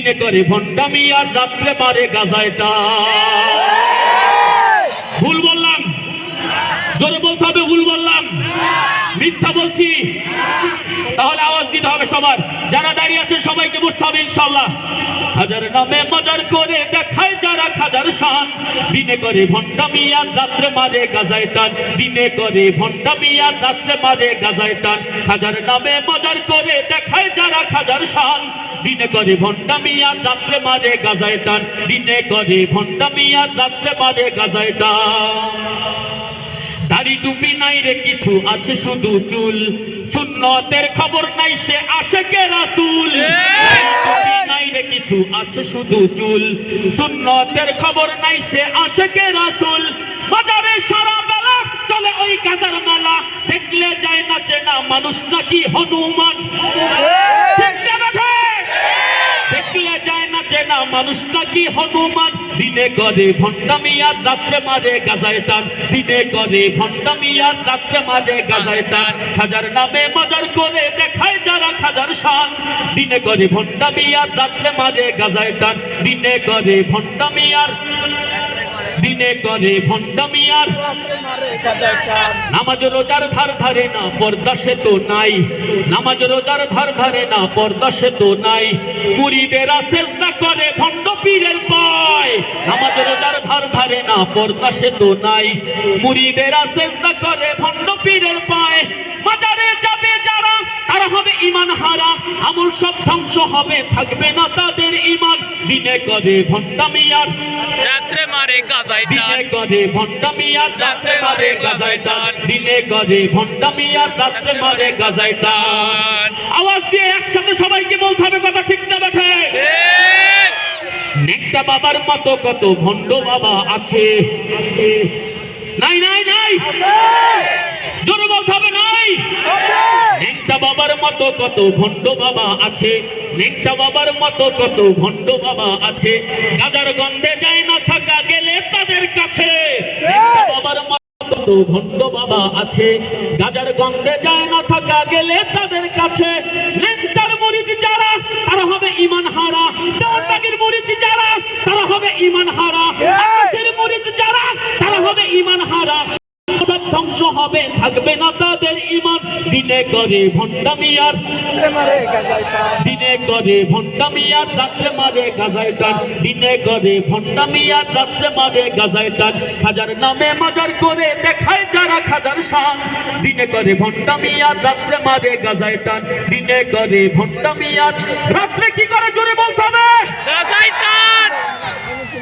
দিনে করে ভণ্ডামি আর রাত্রে মারে গাজায় টান ভুল বললাম? জোরে বলতে হবে, ভুল বললাম? মিথ্যা বলছি? তাহলে আওয়াজ দিতে হবে সবার। যারা দাঁড়িয়ে আছেন সবাইকে বুঝতে হবে ইনশাল্লাহ খাজার নামে মজার করে দেখায় যারা খাজার শান। দিনে করে ভণ্ডামি আর রাত্রে মারে গাজায় টান দিনে করে ভণ্ডামি আর রাত্রে মারে গাজায় টান খাজার নামে মজার করে দেখায় যারা খাজার শান। দিনে করে ভণ্ডামি আর রাত্রে মারে গাজায় টান। দিনে করে ভণ্ডামি আর রাত্রে মারে গাজায় টান। দাড়ি টুপি নাই রে কিছু আছে শুধু চুল। সুন্নতের খবর নাই সে আসে কে রাসুল টুপি নাই রে কিছু আছে শুধু চুল। সুন্নতের খবর নাই সে আসে কে রাসুল। বাজারে সারা বেলা চলে ওই কাদার মেলা। দেখলে যায় না চেনা মানুষ নাকি হনুমান ঠিক না বেঠে? দেখলে যায় না মানুষ নাকি হনুমান? দিনে করে ভণ্ডামিয়া রাত্রে মারে গাজায় টান দিনে করে ভণ্ডামিয়া রাত্রে মারে গাজায় টান খাজার নামে মজার করে দেখায় যারা খাজার শান। দিনে করে ভণ্ডামিয়া রাত্রে মারে গাজায় টান দিনে করে ভণ্ডামি আর দিনে করে ভণ্ডামি আর নামাজ রোজার ধার ধারে না, পর্দা সে তো নাই। নামাজ রোজার ধার ধারে না, পর্দা সে তো নাই। মুরিদেরা চেষ্টা করে ভণ্ড পীরের পায়। নামাজ রোজার ধার ধারে না, পর্দা সে তো নাই। মুরিদেরা চেষ্টা করে ভণ্ড পীরের পায়। বাজারে যাবে যারা, তারা হবে ইমান হারা। আমল সব ধ্বংস হবে, থাকবে না তাদের ইমান দিনে করে ভণ্ডামি দিনে টান করে ভণ্ডামি আর রাত্রে মারে গাজায় টান দিনে করে ভণ্ডামি আর রাত্রে মারে গাজায় টান আওয়াজ দিয়ে একসাথে সবাইকে বলতে হবে কথা ঠিক না বেঠে। নেকটা বাবার মতো কত ভণ্ড বাবা আছে। নাই নাই নাই। জোরে বলতে হবে নাই। নেকটা বাবার মতো কত ভণ্ড বাবা আছে। নেকটা বাবার মতো কত ভণ্ড বাবা আছে। গাজার গন্ধে যায় না থাকা তাদের কাছে। ভণ্ড বাবা আছে। গাজার গন্ধে যায় না থাকা গেলে তাদের কাছে। নেকটার মুরিদ যারা তারা হবে ইমান হারা। দেওয়ানবাগির মুরিদ যারা তারা হবে ইমান হারা। আকাশের মুরিদ যারা তারা হবে ইমান হারা। সব ধ্বংস হবে থাকবে না তাদের ইমান দিনে করে ভন্ডা মিয়ার। দিনে করে ভন্ডা মিয়ার, রাত্রে মারে গাজায় টান দিনে করে ভন্ডা মিয়ার, রাত্রে মারে গাজায় টান খাজার নামে মাজার করে দেখায় যারা খাজার শান। দিনে করে ভন্ডা মিয়ার, রাত্রে মারে গাজায় টান দিনে করে ভন্ডা মিয়ার, রাত্রে কি করে জোরে বলতে হবে? গাজায় টান